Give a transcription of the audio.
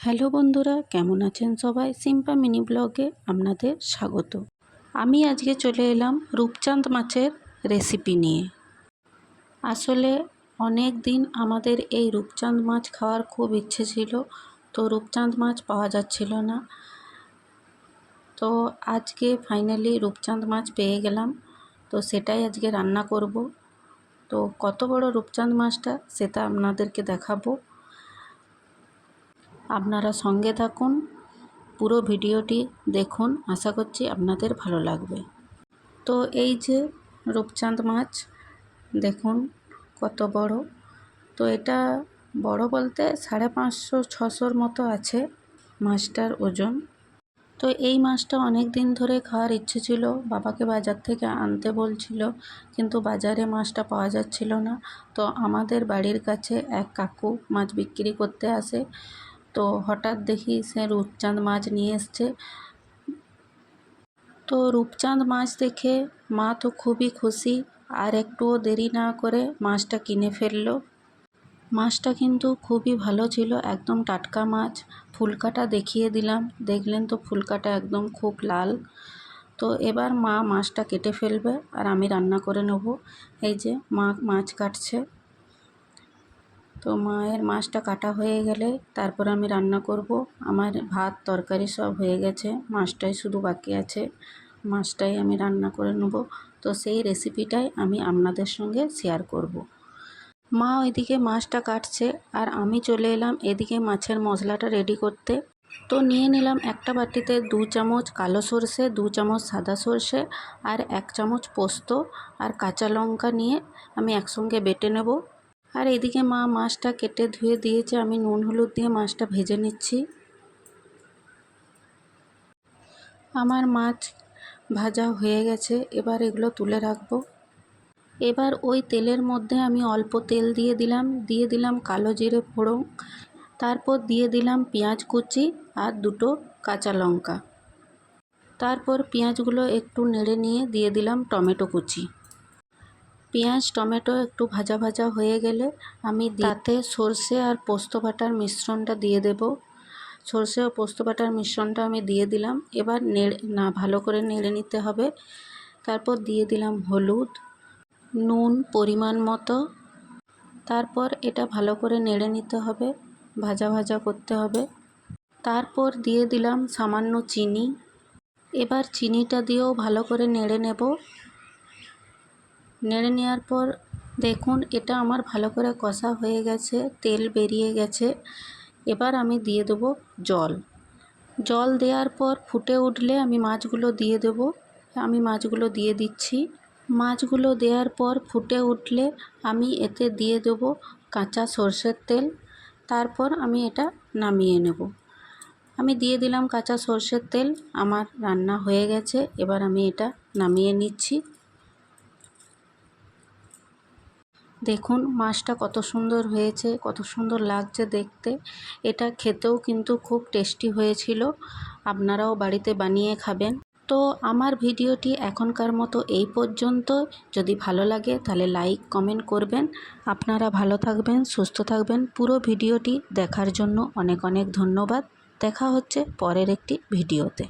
Hello বন্ধুরা, কেমন আছেন সবাই? সিম্পা মিনি ব্লগে আপনাদের স্বাগত। আমি আজকে চলে এলাম রূপচাঁদ মাছের রেসিপি নিয়ে। আসলে অনেক দিন আমাদের এই রূপচাঁদ মাছ খাওয়ার খুব ইচ্ছে ছিল, তো রূপচাঁদ মাছ পাওয়া যাচ্ছিল না। তো আজকে ফাইনালি রূপচাঁদ মাছ পেয়ে গেলাম, তো সেটাই আজকে রান্না করব। তো কত বড় রূপচাঁদ মাছটা, সেটা আপনাদেরকে দেখাবো। আপনারা সঙ্গে থাকুন। পুরো ভিডিওটি দেখুন। আশা করছি আপনাদের ভালো লাগবে। তো এই যে রূপচাঁদ মাছ, দেখুন কত বড়। তো এটা বড় বলতে সাড়ে পাঁচশো, ছশোর মতো আছে মাছটার ওজন। তো এই মাছটা অনেক দিন ধরে খাওয়ার ইচ্ছে ছিল। বাবাকে বাজার থেকে আনতে বলছিল, কিন্তু বাজারে মাছটা পাওয়া যাচ্ছিল না। তো আমাদের বাড়ির কাছে এক কাকু মাছ বিক্রি করতে আসে। তো হঠাৎ দেখি সে রূপচাঁদ মাছ নিয়ে এসছে। তো রূপচাঁদ মাছ দেখে মা তো খুবই খুশি, আর একটুও দেরি না করে মাছটা কিনে ফেলল। মাছটা কিন্তু খুবই ভালো ছিল, একদম টাটকা মাছ। ফুলকাটা দেখিয়ে দিলাম, দেখলেন তো ফুলকাটা একদম খুব লাল। তো এবার মা মাছটা কেটে ফেলবে, আর আমি রান্না করে নেব। এই যে মা মাছ কাটছে। তো মায়ের মাছটা কাটা হয়ে গেলে তারপর আমি রান্না করব। আমার ভাত, তরকারি সব হয়ে গেছে, মাছটাই শুধু বাকি আছে, মাছটাই আমি রান্না করে নেব। তো সেই রেসিপিটাই আমি আপনাদের সঙ্গে শেয়ার করব। মা ওইদিকে মাছটা কাটছে আর আমি চলে এলাম এদিকে মাছের মশলাটা রেডি করতে। তো নিয়ে নিলাম একটা বাটিতে দু চামচ কালো সর্ষে, দু চামচ সাদা সর্ষে আর এক চামচ পোস্ত আর কাঁচা লঙ্কা নিয়ে আমি একসঙ্গে বেটে নেব। আর এদিকে মা মাছটা কেটে ধুয়ে দিয়েছে, আমি নুন হলুদ দিয়ে মাছটা ভেজে নিচ্ছি। আমার মাছ ভাজা হয়ে গেছে, এবার এগুলো তুলে রাখব। এবার ওই তেলের মধ্যে আমি অল্প তেল দিয়ে দিলাম দিয়ে দিলাম কালো জিরে ফোড়ন, তারপর দিয়ে দিলাম পেঁয়াজ কুচি আর দুটো কাঁচা লঙ্কা। তারপর পেঁয়াজগুলো একটু নেড়ে নিয়ে দিয়ে দিলাম টমেটো কুচি। পেঁয়াজ, টমেটো একটু ভাজা ভাজা হয়ে গেলে আমি তাতে সর্ষে আর পোস্ত বাটার মিশ্রণটা দিয়ে দেব। সর্ষে ও পোস্ত বাটার মিশ্রণটা আমি দিয়ে দিলাম। এবার নেড়ে না, ভালো করে নেড়ে নিতে হবে। তারপর দিয়ে দিলাম হলুদ, নুন পরিমাণ মতো। তারপর এটা ভালো করে নেড়ে নিতে হবে। ভাজা ভাজা করতে হবে। তারপর দিয়ে দিলাম সামান্য চিনি। এবার চিনিটা দিয়েও ভালো করে নেড়ে নেব। নেড়ে নেওয়ার পর দেখুন, এটা আমার ভালো করে কষা হয়ে গেছে, তেল বেরিয়ে গেছে। এবার আমি দিয়ে দেবো জল। জল দেওয়ার পর ফুটে উঠলে আমি মাছগুলো দিয়ে দেব। আমি মাছগুলো দিয়ে দিচ্ছি। মাছগুলো দেওয়ার পর ফুটে উঠলে আমি এতে দিয়ে দেবো কাঁচা সর্ষের তেল। তারপর আমি এটা নামিয়ে নেব। আমি দিয়ে দিলাম কাঁচা সর্ষের তেল। আমার রান্না হয়ে গেছে। এবার আমি এটা নামিয়ে নিচ্ছি। দেখুন, মাছটা কত সুন্দর হয়েছে, কত সুন্দর লাগছে দেখতে। এটা খেতেও কিন্তু খুব টেস্টি হয়েছিল। আপনারাও বাড়িতে বানিয়ে খাবেন। তো আমার ভিডিওটি এখনকার মতো এই পর্যন্ত। যদি ভালো লাগে তাহলে লাইক, কমেন্ট করবেন। আপনারা ভালো থাকবেন, সুস্থ থাকবেন। পুরো ভিডিওটি দেখার জন্য অনেক অনেক ধন্যবাদ। দেখা হচ্ছে পরের একটি ভিডিওতে।